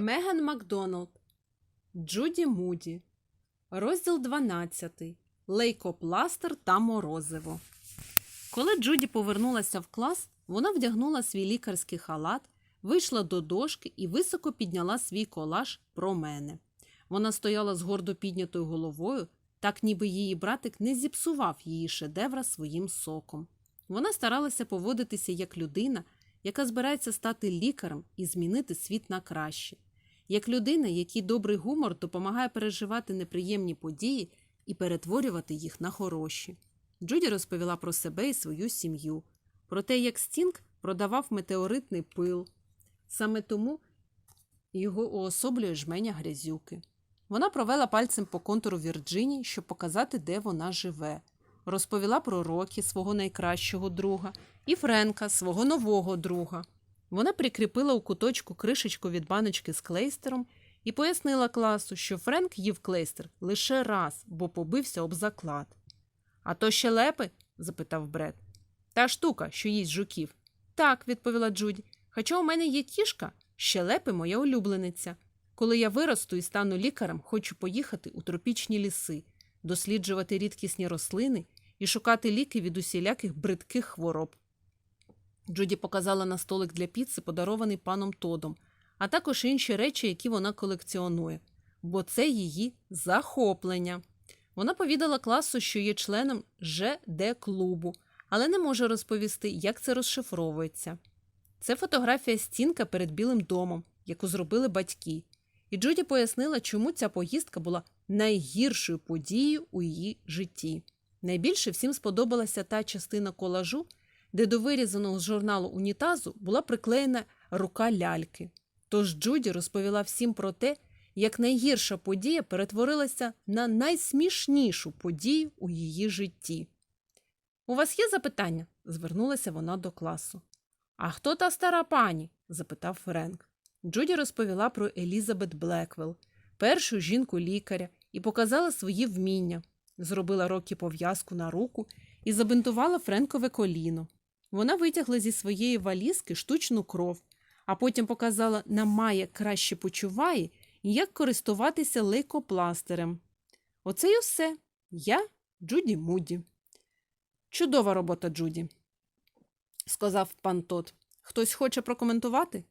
Меган Макдоналд, Джуді Муді, розділ 12. Лейкопластир та морозиво. Коли Джуді повернулася в клас, вона вдягнула свій лікарський халат, вийшла до дошки і високо підняла свій колаж про мене. Вона стояла з гордо піднятою головою, так ніби її братик не зіпсував її шедевра своїм соком. Вона старалася поводитися як людина, яка збирається стати лікарем і змінити світ на краще, як людина, якій добрий гумор допомагає переживати неприємні події і перетворювати їх на хороші. Джуді розповіла про себе і свою сім'ю, про те, як Стінг продавав метеоритний пил. Саме тому його уособлює жменя грязюки. Вона провела пальцем по контуру Вірджинії, щоб показати, де вона живе. Розповіла про Рокі, свого найкращого друга, і Френка, свого нового друга. Вона прикріпила у куточку кришечку від баночки з клейстером і пояснила класу, що Френк їв клейстер лише раз, бо побився об заклад. А то щелепи? запитав Бред. Та штука, що їсть жуків. Так, відповіла Джуді. Хоча у мене є кішка, щелепи моя улюблениця. Коли я виросту і стану лікарем, хочу поїхати у тропічні ліси, досліджувати рідкісні рослини і шукати ліки від усіляких бридких хвороб. Джуді показала на столик для піци, подарований паном Тодом, а також інші речі, які вона колекціонує, бо це її захоплення. Вона повідала класу, що є членом ЖД клубу, але не може розповісти, як це розшифровується. Це фотографія стінка перед Білим домом, яку зробили батьки. І Джуді пояснила, чому ця поїздка була найгіршою подією у її житті. Найбільше всім сподобалася та частина колажу, де до вирізаного з журналу унітазу була приклеєна рука ляльки. Тож Джуді розповіла всім про те, як найгірша подія перетворилася на найсмішнішу подію у її житті. У вас є запитання? звернулася вона до класу. А хто та стара пані? запитав Френк. Джуді розповіла про Елізабет Блеквелл, першу жінку лікаря, і показала свої вміння. Зробила рокі пов'язку на руку і забинтувала Френкове коліно. Вона витягла зі своєї валізки штучну кров, а потім показала нам має краще почуває і як користуватися лейкопластирем. Оце й усе. Я Джуді Муді. Чудова робота, Джуді, сказав пан Тот. Хтось хоче прокоментувати?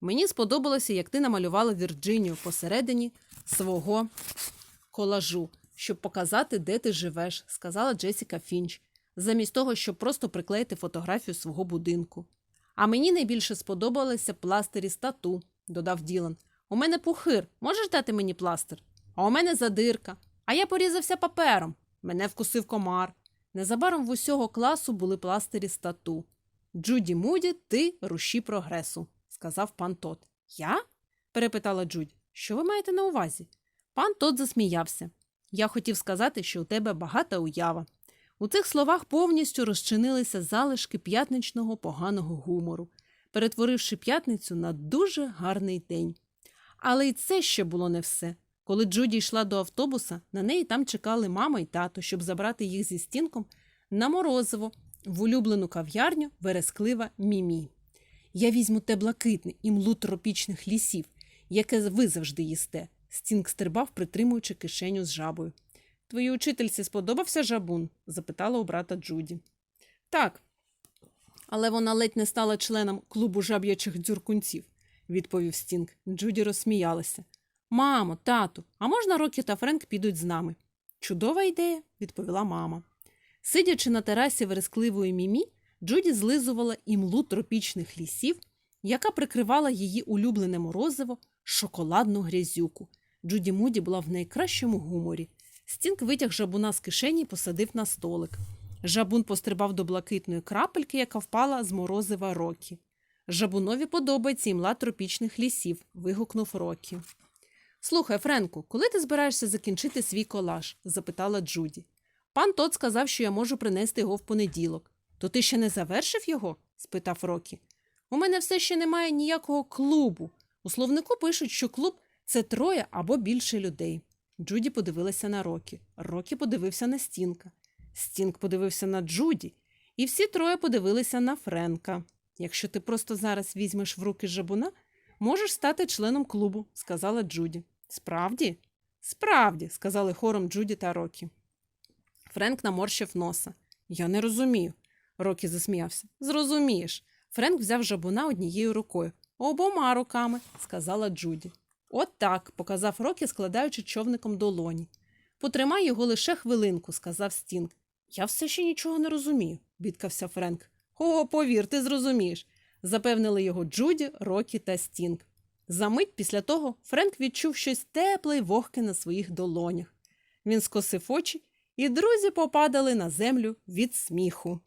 Мені сподобалося, як ти намалювала Вірджинію посередині свого колажу, щоб показати, де ти живеш, сказала Джесіка Фінч, замість того, щоб просто приклеїти фотографію свого будинку. А мені найбільше сподобалися пластирі з тату, додав Ділан. У мене пухир, можеш дати мені пластир? А у мене задирка. А я порізався папером. Мене вкусив комар. Незабаром в усього класу були пластирі з тату. Джуді Муді, ти руші прогресу, сказав пан Тот. Я? перепитала Джуді. Що ви маєте на увазі? Пан Тот засміявся. Я хотів сказати, що у тебе багата уява. У цих словах повністю розчинилися залишки п'ятничного поганого гумору, перетворивши п'ятницю на дуже гарний день. Але й це ще було не все. Коли Джуді йшла до автобуса, на неї там чекали мама і тато, щоб забрати їх зі стінком на морозиво в улюблену кав'ярню вересклива Мімі. Я візьму те блакитне імлу тропічних лісів, яке ви завжди їсте. Стінг стрибав, притримуючи кишеню з жабою. Твоїй учительці сподобався жабун? запитала у брата Джуді. Так. Але вона ледь не стала членом клубу жаб'ячих дзюркунців, відповів Стінг. Джуді розсміялася. Мамо, тату, а можна Рокі та Френк підуть з нами? Чудова ідея, відповіла мама. Сидячи на терасі верескливої мімі, Джуді злизувала імлу тропічних лісів, яка прикривала її улюблене морозиво шоколадну грязюку. Джуді Муді була в найкращому гуморі. Стінг витяг жабуна з кишені і посадив на столик. Жабун пострибав до блакитної крапельки, яка впала з морозива Рокі. Жабунові подобається імла тропічних лісів, вигукнув Рокі. Слухай, Френку, коли ти збираєшся закінчити свій колаж? запитала Джуді. Пан Тот сказав, що я можу принести його в понеділок. То ти ще не завершив його? спитав Рокі. У мене все ще немає ніякого клубу. У словнику пишуть, що клуб це троє або більше людей. Джуді подивилася на Рокі. Рокі подивився на Стінка. Стінк подивився на Джуді, і всі троє подивилися на Френка. Якщо ти просто зараз візьмеш в руки жабуна, Можеш стати членом клубу, сказала Джуді. Справді? Справді, сказали хором Джуді та Рокі. Френк наморщив носа. Я не розумію. Рокі засміявся. Зрозумієш. Френк взяв жабуна однією рукою. Обома руками, сказала Джуді. От так, показав Рокі, складаючи човником долоні. Потримай його лише хвилинку, сказав Стінг. Я все ще нічого не розумію, бідкався Френк. О, повір, ти зрозумієш, запевнили його Джуді, Рокі та Стінг. Замить після того Френк відчув щось тепле й вогке на своїх долонях. Він скосив очі, і друзі попадали на землю від сміху.